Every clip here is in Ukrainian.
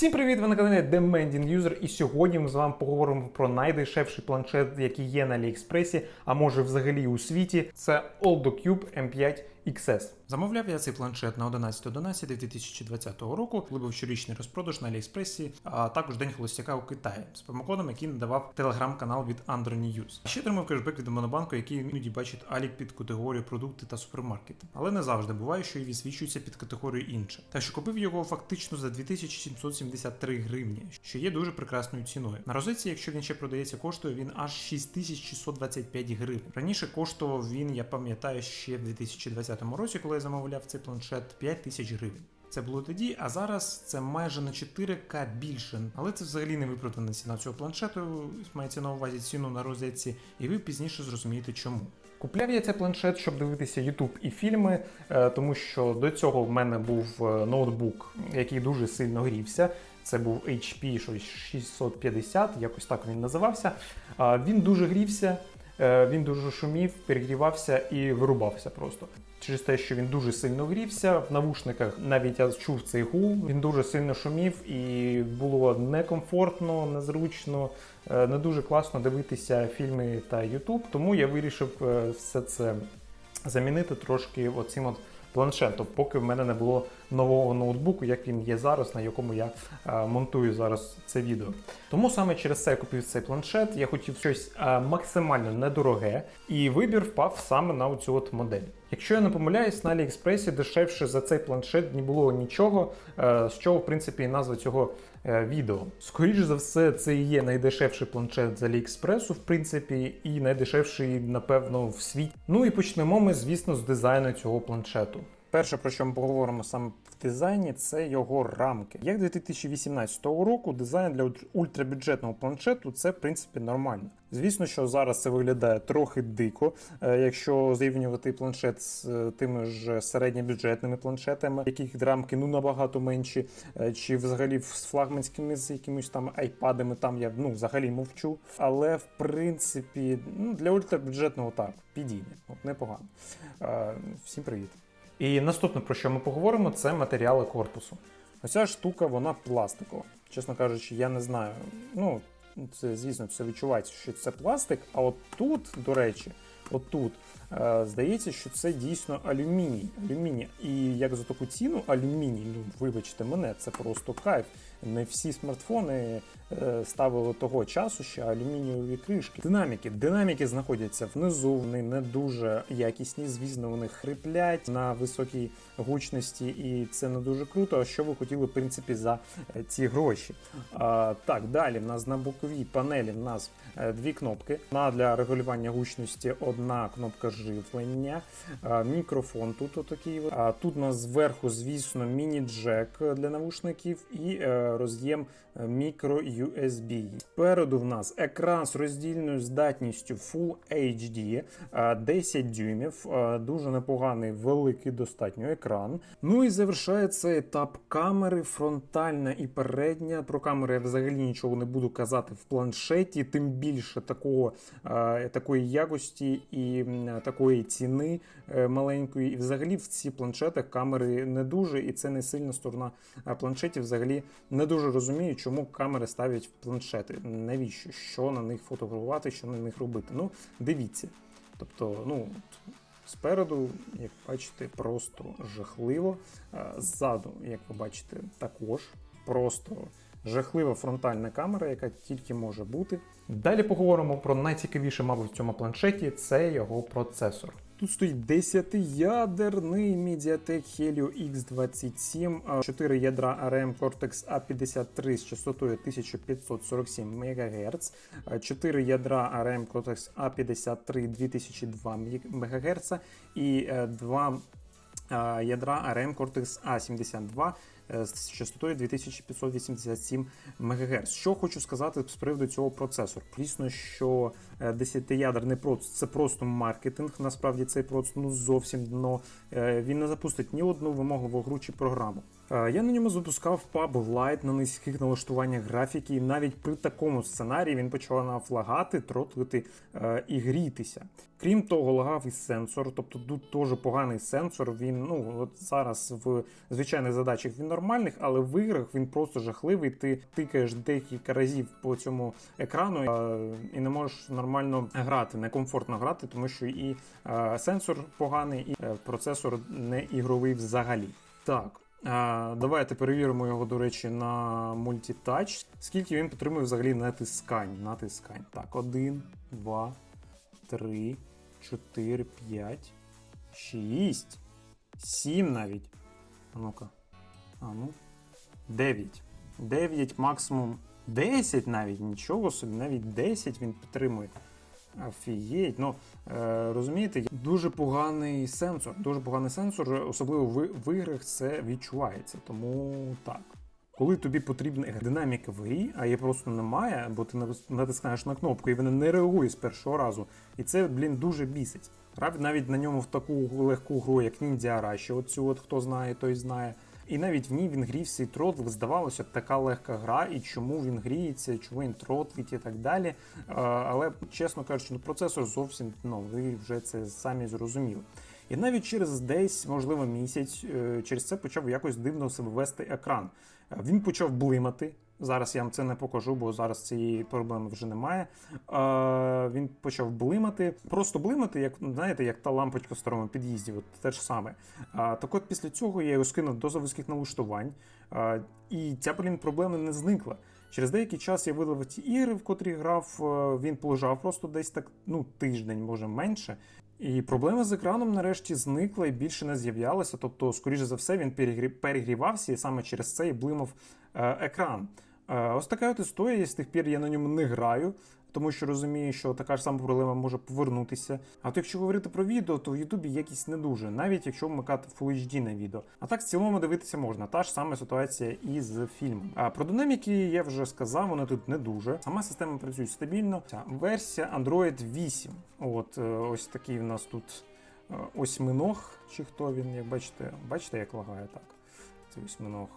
Всім привіт! Ви на каналі Demanding User і сьогодні ми з вами поговоримо про найдешевший планшет, який є на Аліекспресі, а може взагалі у світі. Це AldoCube M5 XS. Замовляв я цей планшет на 11.11.2020 року, коли був щорічний розпродаж на Аліекспресі, а також День Холостяка у Китаї з промокодом, який надавав телеграм-канал від Andro News. Ще отримав кешбек від Монобанку, який іноді бачить Алік під категорію продукти та супермаркети. Але не завжди буває, що і відсвічується під категорію інше. Так що купив його фактично за 2773 гривні, що є дуже прекрасною ціною. На розетці, якщо він ще продається, коштує він аж 6625 гривень. Раніше коштував він, я пам'ятаю, ще в 2020 році, коли я замовляв цей планшет 5000 гривень. Це було тоді, а зараз це майже на 4К більше. Але це взагалі не виправдана ціна цього планшету, мається на увазі ціну на розетці, і ви пізніше зрозумієте чому. Купляв я цей планшет, щоб дивитися YouTube і фільми, е, тому що до цього в мене був е, ноутбук, який дуже сильно грівся. Це був HP 650, якось так він називався. Він дуже грівся, він дуже шумів, перегрівався і вирубався просто. Через те, що він дуже сильно грівся, в навушниках навіть я чув цей гул, він дуже сильно шумів і було некомфортно, незручно, е, не дуже класно дивитися фільми та YouTube. Тому я вирішив е, все це замінити трошки оцим от планшетом, поки в мене не було нового ноутбуку, як він є зараз, на якому я е, монтую зараз це відео. Тому саме через це я купив цей планшет. Я хотів щось е, максимально недороге, і вибір впав саме на цю от модель. Якщо я не помиляюсь, на Аліекспресі дешевше за цей планшет не було нічого, е, з чого в принципі назва цього відео. Скоріше за все, це і є найдешевший планшет з Аліекспресу, в принципі, і найдешевший, напевно, в світі. Ну і почнемо ми, звісно, з дизайну цього планшету. Перше, про що ми поговоримо саме в дизайні, це його рамки. Як 2018 року, дизайн для ультрабюджетного планшету це в принципі нормально. Звісно, що зараз це виглядає трохи дико, е, якщо зрівнювати планшет з е, тими ж середньобюджетними планшетами, яких рамки ну набагато менші, е, чи взагалі з флагманськими з якимись там айпадами, там я ну взагалі мовчу. Але в принципі, ну для ультрабюджетного так підійде, от непогано. Всім привіт. І наступне, про що ми поговоримо, це матеріали корпусу. Оця штука, вона пластикова. Чесно кажучи, я не знаю. Ну, це, звісно, це відчувається, що це пластик, а от тут, до речі, от тут, е, здається, що це дійсно алюміній. алюміній. І як за таку ціну алюміній, ну вибачте мене, це просто кайф. Не всі смартфони е, ставили того часу ще алюмінієві кришки. Динаміки. Динаміки знаходяться внизу, вони не дуже якісні, звісно, вони хриплять на високій гучності, і це не дуже круто. А що ви хотіли, в принципі, за е, ці гроші? А, так, далі в нас на боковій панелі в нас дві кнопки. Одна для регулювання гучності, одна кнопка живлення, мікрофон тут отакий. А тут у нас зверху, звісно, міні-джек для навушників і е, роз'єм е, мікро USB. Спереду в нас екран з роздільною здатністю Full HD, е, 10 дюймів, дуже непоганий, великий достатньо екран. Ну і завершає цей етап камери, фронтальна і передня. Про камери я взагалі нічого не буду казати в планшеті, тим більше такого, такої якості і такої ціни е, маленької. І взагалі в ці планшетах камери не дуже, і це не сильна сторона е, планшетів. Взагалі не дуже розумію, чому камери ставлять в планшети. Навіщо? Що на них фотографувати, що на них робити? Ну, дивіться. Тобто, ну. Спереду, як бачите, просто жахливо. Е, Ззаду, як ви бачите, також просто жахлива фронтальна камера, яка тільки може бути. Далі поговоримо про найцікавіше, мабуть, в цьому планшеті це його процесор. Тут стоїть 10-ядерний MediaTek Helio X27, 4 ядра ARM Cortex A53 з частотою 1547 МГц, 4 ядра ARM Cortex A53 2002 МГц і 2 ядра ARM Cortex A72 е, з частотою 2587 МГц. Що хочу сказати з приводу цього процесору. Звісно, що 10-ядерний процесор це просто маркетинг. Насправді цей процесор ну, зовсім дно. Е, Він не запустить ні одну вимогливу гру чи програму. Я на ньому запускав PUB Lite на низьких налаштуваннях графіки, і навіть при такому сценарії він почав лагати, тротлити е, і грітися. Крім того, лагав і сенсор, тобто тут теж поганий сенсор. Він ну от зараз в звичайних задачах він нормальних, але в іграх він просто жахливий. Ти тикаєш декілька разів по цьому екрану е, і не можеш нормально грати, некомфортно грати, тому що і е, сенсор поганий, і процесор не ігровий взагалі. Так. Давайте перевіримо його, до речі, на мультитач. Скільки він підтримує взагалі натискань. Натискань. Так, 1, 2, 3, 4, 5, 6, 7 навіть. А ну-ка. А ну. 9. 9 максимум. 10 навіть, нічого собі, навіть 10 він підтримує. Офігеть, ну е, розумієте, дуже поганий сенсор. Дуже поганий сенсор, особливо в, в іграх це відчувається. Тому так. Коли тобі потрібна динаміка в грі, а її просто немає, бо ти натискаєш на кнопку і вона не реагує з першого разу. І це, блін, дуже бісить. Навіть на ньому в таку легку гру, як Ninja Rush, оцю от хто знає, той знає. І навіть в ній він грівся і тротлив. Здавалося б, така легка гра, і чому він гріється, чому він тротлить і так далі. Е, Але, чесно кажучи, ну процесор зовсім ну, ви вже це самі зрозуміли. І навіть через десь, можливо, місяць, е, через це почав якось дивно себе вести екран. Е, Він почав блимати. Зараз я вам це не покажу, бо зараз цієї проблеми вже немає. Е, він почав блимати, просто блимати, як знаєте, як та лампочка в старому під'їзді, от те ж саме. А, так от після цього я його скинув до заводських налаштувань, а, і ця блін проблема не зникла. Через деякий час я видав ті ігри, в котрі грав. е, Він полежав просто десь так, ну, тиждень, може менше. І проблема з екраном нарешті зникла і більше не з'являлася. Тобто, скоріше за все, він перегрівався і саме через це і блимав е, екран. Е, ось така от історія, з тих пір я на ньому не граю, тому що розумію, що така ж сама проблема може повернутися. А от якщо говорити про відео, то в Ютубі якість не дуже, навіть якщо вмикати Full HD на відео. А так в цілому дивитися можна. Та ж сама ситуація і з фільмом. А про динаміки я вже сказав, вони тут не дуже. Сама система працює стабільно. Ця версія Android 8. От е, ось такий в нас тут е, осьминог, чи хто він, як бачите, бачите, як лагає так. Це осьминог.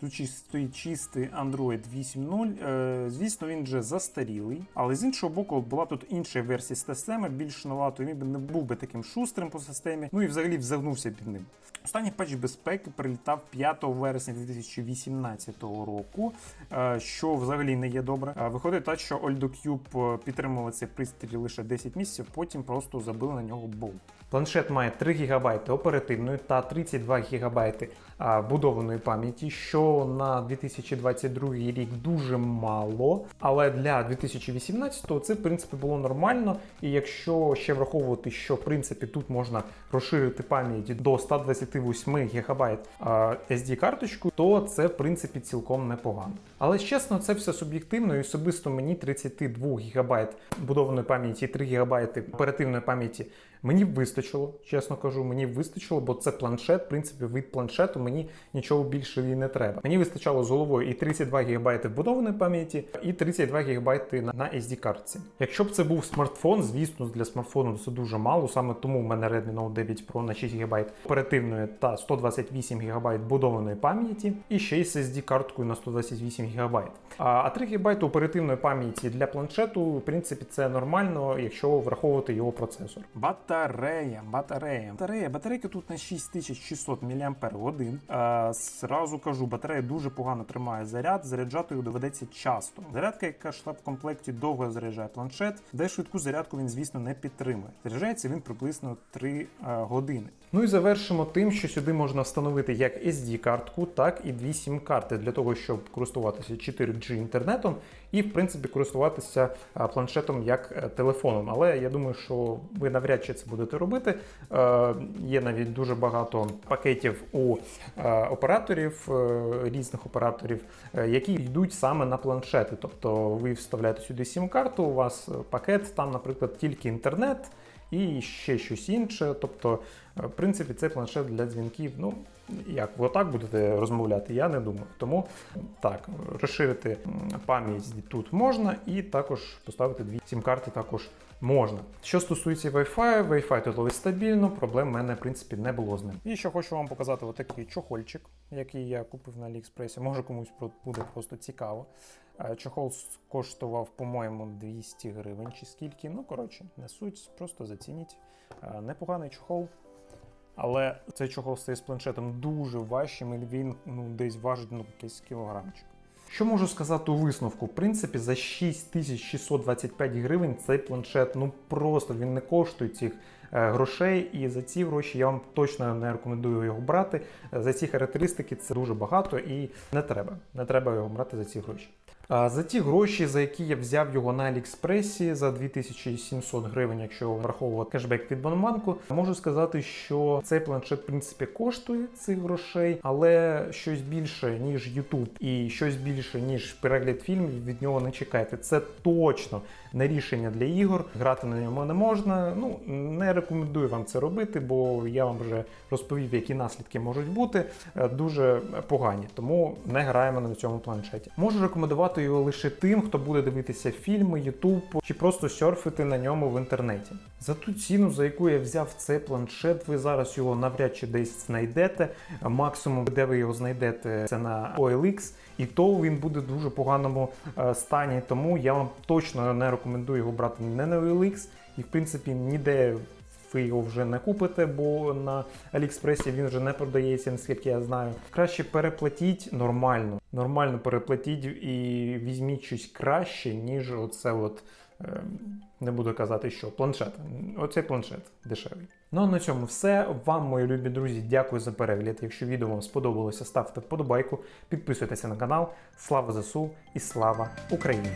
Тут стоїть чистий Android 8.0. Е, звісно, він вже застарілий, але з іншого боку, була тут інша версія системи, більш нова, то він не був би таким шустрим по системі. Ну і взагалі взагнувся під ним. Останній патч безпеки прилітав 5 вересня 2018 року, е, що взагалі не є добре. Е, Виходить так, що OldoCube підтримували цей пристрій лише 10 місяців, потім просто забили на нього болт. Планшет має 3 ГБ оперативної та 32 ГБ будованої пам'яті, що на 2022 рік дуже мало. Але для 2018 це в принципі було нормально. І якщо ще враховувати, що в принципі тут можна розширити пам'ять до 128 ГБ SD карточку, то це в принципі цілком непогано. Але чесно, це все суб'єктивно, і особисто мені 32 ГБ будованої пам'яті, 3 ГБ оперативної пам'яті Мені вистачило, чесно кажу, мені вистачило, бо це планшет, в принципі, від планшету мені нічого більше і не треба. Мені вистачало з головою і 32 ГБ вбудованої пам'яті, і 32 ГБ на, SD картці. Якщо б це був смартфон, звісно, для смартфону це дуже мало. Саме тому в мене Redmi Note 9 Pro на 6 ГБ оперативної та 128 ГБ вбудованої пам'яті, і ще й з SD карткою на 128 ГБ. А 3 ГБ оперативної пам'яті для планшету, в принципі, це нормально, якщо враховувати його процесор. Батарея, батарея. Батарея, батарейка тут на 6600 мАч. Зразу кажу, батарея дуже погано тримає заряд, заряджати його доведеться часто. Зарядка, яка йшла в комплекті, довго заряджає планшет, де швидку зарядку він, звісно, не підтримує. Заряджається він приблизно 3 години. Ну і завершимо тим, що сюди можна встановити як SD-картку, так і дві сім-карти для того, щоб користуватися 4G інтернетом і, в принципі, користуватися планшетом як е, телефоном. Але я думаю, що ви навряд чи це будете робити. Е, Є навіть дуже багато пакетів у е, операторів, е, різних операторів, які йдуть саме на планшети. Тобто ви вставляєте сюди сім-карту, у вас пакет, там, наприклад, тільки інтернет і ще щось інше. Тобто, в принципі, цей планшет для дзвінків, ну. як ви отак будете розмовляти, я не думаю. Тому так, розширити пам'ять тут можна, і також поставити дві сім-карти також можна. Що стосується Wi-Fi, Wi-Fi тут ловить стабільно, проблем в мене в принципі не було з ним. І ще хочу вам показати отакий чохольчик, який я купив на AliExpress. Може комусь буде просто цікаво. Е, Чохол коштував, по-моєму, 200 гривень чи скільки. Ну, коротше, не суть, просто зацініть. Е, Непоганий чохол. Але цей чохол стає з планшетом дуже важчим, і він ну, десь важить ну, якийсь кілограмчик. Що можу сказати у висновку? В принципі, за 6625 гривень цей планшет ну просто він не коштує цих е, грошей, і за ці гроші я вам точно не рекомендую його брати. Е, За ці характеристики це дуже багато і не треба. Не треба його брати за ці гроші. За ті гроші, за які я взяв його на Аліекспресі за 2700 гривень, якщо враховувати кешбек від Монобанку, можу сказати, що цей планшет в принципі коштує цих грошей, але щось більше ніж YouTube і щось більше ніж перегляд фільмів від нього не чекайте. Це точно не рішення для ігор. Грати на ньому не можна. Ну не рекомендую вам це робити, бо я вам вже розповів, які наслідки можуть бути е, дуже погані. Тому не граємо на цьому планшеті. Можу рекомендувати його лише тим, хто буде дивитися фільми, Ютуб чи просто серфити на ньому в інтернеті. За ту ціну, за яку я взяв цей планшет, ви зараз його навряд чи десь знайдете. Максимум, де ви його знайдете, це на OLX, і то він буде в дуже поганому е, стані. Тому я вам точно не рекомендую його брати не на OLX, і в принципі ніде ви його вже не купите, бо на Аліекспресі він вже не продається, наскільки я знаю. Краще переплатіть нормально. Нормально переплатіть і візьміть щось краще, ніж оце от. е, Не буду казати, що планшет. Оцей планшет дешевий. Ну а на цьому все. Вам, мої любі друзі, дякую за перегляд. Якщо відео вам сподобалося, ставте вподобайку, підписуйтеся на канал. Слава ЗСУ і слава Україні!